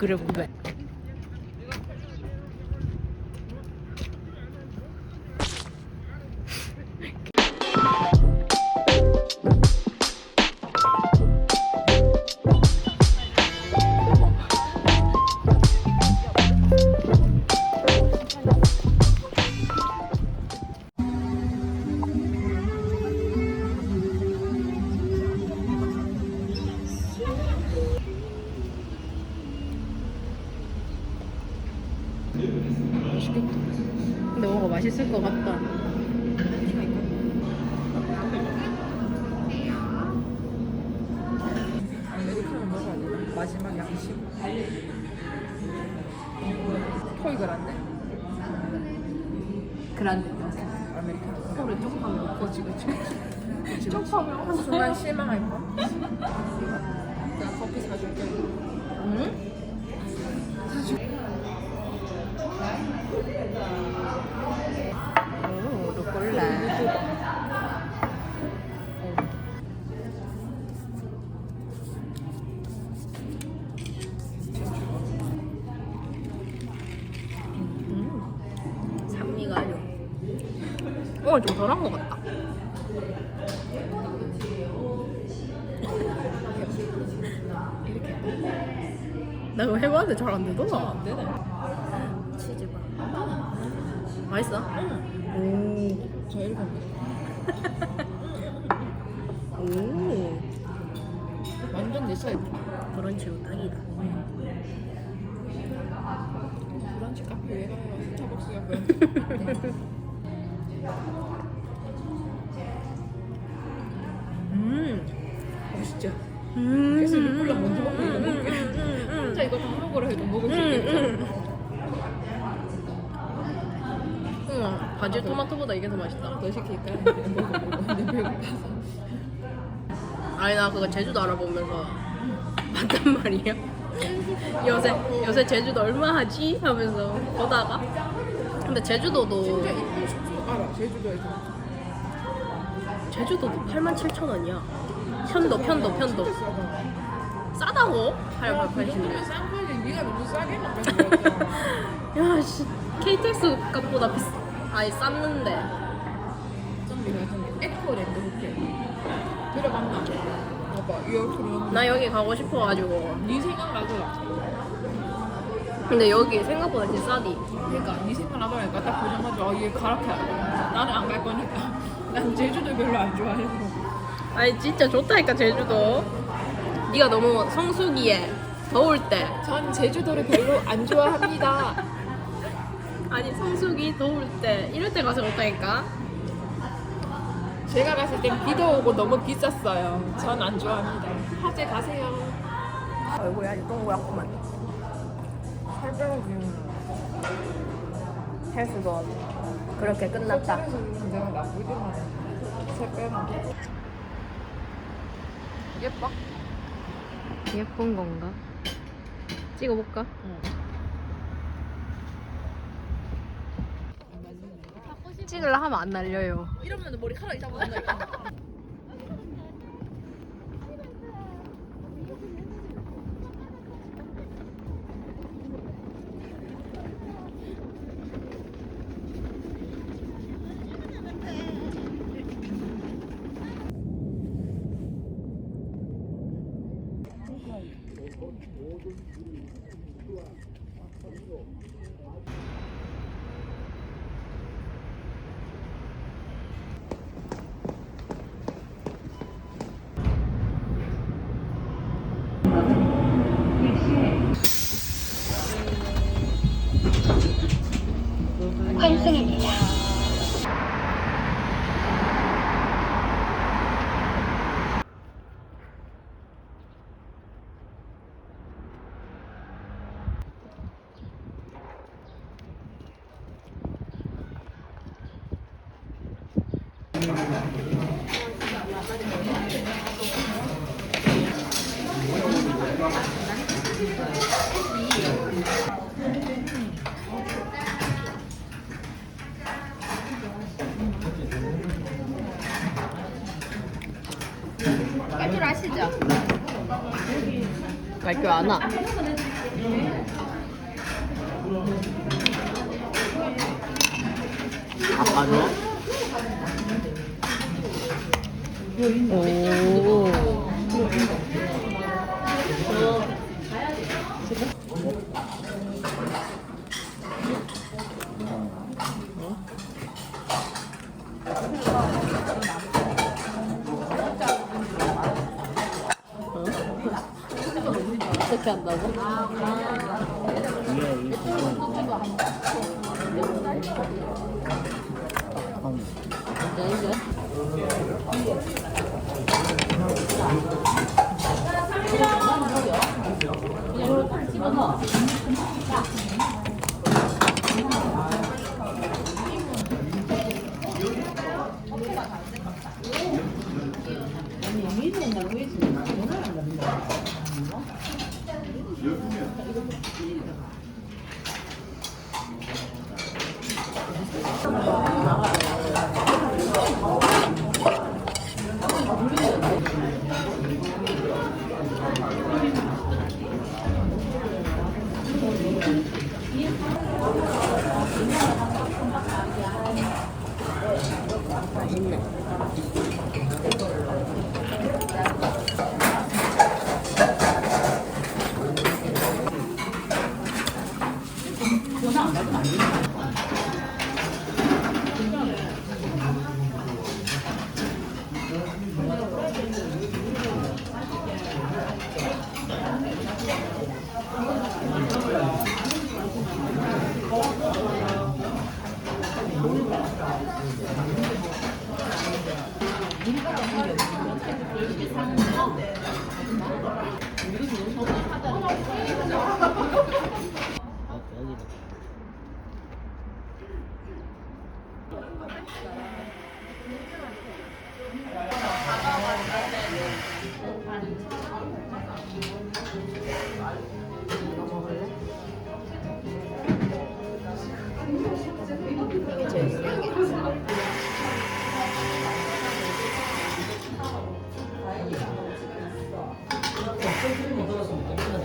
부끄러운데. 있을 것 같다. 마지막 양식. 토이 그란데. 그란데. 아메리카노. 코를 쪽하면 먹고 지금 한 순간 실망할 뻔. 음, 산미가 아주. 어, 좀 덜한 것 같다. 이렇게. 나 이거 해봤는데 잘 안 되더라. 안 되네. 치즈바. 맛있어? 오. 저 합니다. 오. 완전 내 스타일. 브런치로 딱이다. 브런치 카페 왜 가요? 스타벅스가 브 토마토보다 이게 더 맛있다. 더 시킬까? 근데 배고파서. 아니 나 그거 제주도 알아보면서 봤단 말이야. 요새 요새 제주도 얼마 하지 하면서 보다가 근데 제주도도 진짜 이쁜 숙소 알아? 제주도에서. 제주도도 8만 7천 원이야. 편도 편도 편도 진짜 싸다. 싸다고? 야, 8만 그 80원. 정도면 싼 거지. 네가 너무 싸게 먹는 거야. 야 씨. KTX 값보다 비싸. 아니 쌌는데. 좀 내가 좀 에코랜드 호텔. 들어봤나? 봐봐, 이어트로. 나 여기 가고 싶어가지고. 네 생각 나더라. 근데 여기 생각보다 진짜 싸디. 그러니까 네 생각 나더라니까 딱 보자마자 어, 얘 가락해. 나는 안 갈 거니까. 난 제주도 별로 안 좋아해서. 아니 진짜 좋다니까 제주도. 네가 너무 성수기에 더울 때. 전 제주도를 별로 안 좋아합니다. 아니 성수기 더울 때 이럴 때 가서 좋다니까. 제가 갔을 땐 비도 오고 너무 비쌌어요. 전 안 좋아합니다. 화재 가세요. 얼굴이 아주 동그랗구만. 살 빼고 지금 헬스도 그렇게 끝났다. 내가 나쁘지만 살 빼고. 예뻐? 예쁜 건가? 찍어볼까? 꼴찌를 하면 안 날려요. 이러면 머리카락 이상 못 날려. 다 묻는다. 깔줄 아시죠? 말줄 아나? 아빠도? 오. 어 떻게 한다고? 부분 이제 이제 そ。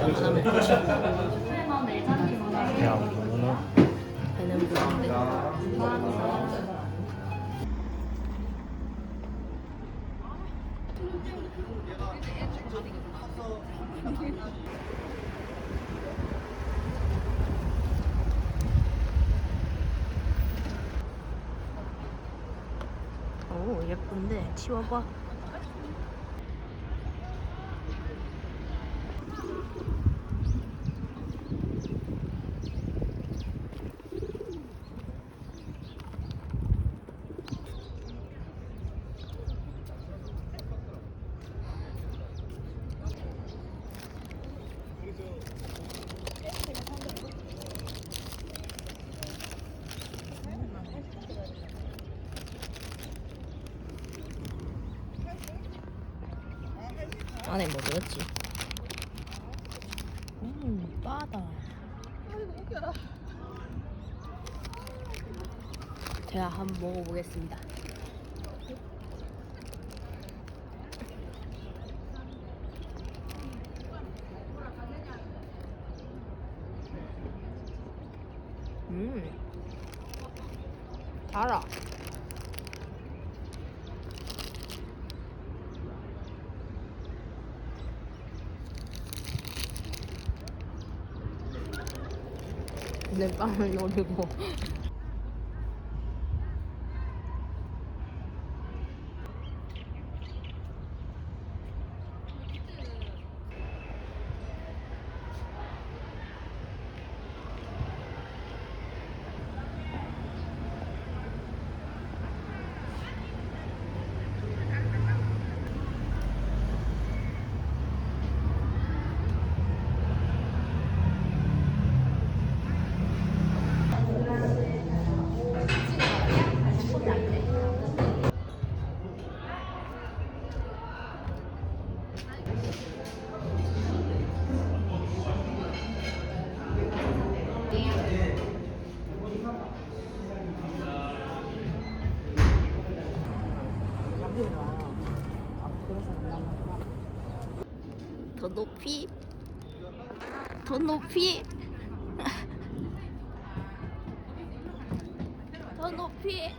오 예쁜데 치워봐. 안에 뭐 들었지? 음, 빠다. 제가 한번 먹어보겠습니다. 음, 달아. 내 빵을 노리고 높이 더 높이 더 높이.